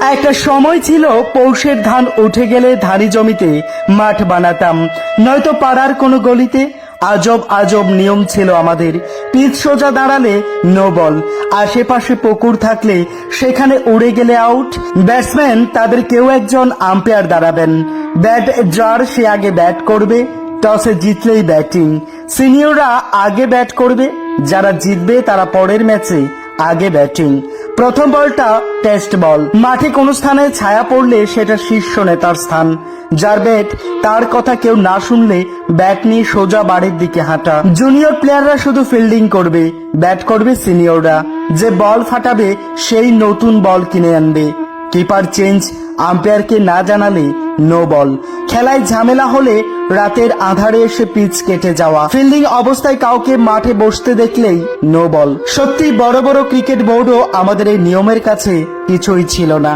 একটা সময় ছিল পৌষের ধান উঠে গেলে ধানি জমিতে মাঠ বানাতাম। নয়তো পাড়ার কোনো গলিতে আজব আজব নিয়ম ছিল আমাদের। পিচ সোজা দাঁড়ালে নো বল আশেপাশে পুকুর থাকলে সেখানে উড়ে গেলে আউট। ব্যাটসম্যান তাদের কেউ একজন আম্পায়ার দাঁড়াবেন। ব্যাট যার, সে আগে ব্যাট করবে, টসে জিতলেই ব্যাটিং। সিনিয়ররা আগে ব্যাট করবে, যারা জিতবে তারা পরের ম্যাচে আগে ব্যাটিং। প্রথম বলটা টেস্ট বল। মাঠে কোনো স্থানে ছায়া পড়লে সেটা শীর্ষ নেতার স্থান। যার ব্যাট, তার কথা কেউ না শুনলে ব্যাট নিয়ে সোজা বাড়ির দিকে হাঁটা। জুনিয়র প্লেয়াররা শুধু ফিল্ডিং করবে, ব্যাট করবে সিনিয়ররা। যে বল ফাটাবে, সেই নতুন বল কিনে আনবে। কিপার চেঞ্জ, আম্পায়ারকে না জানালে নো বল খেলায় ঝামেলা হলে রাতের আধারে এসে পিচ কেটে যাওয়া। ফিল্ডিং অবস্থায় কাউকে মাঠে বসতে দেখলেই নো বল সত্যি বড় বড় ক্রিকেট বোর্ডও আমাদের এই নিয়মের কাছে কিছুই ছিল না।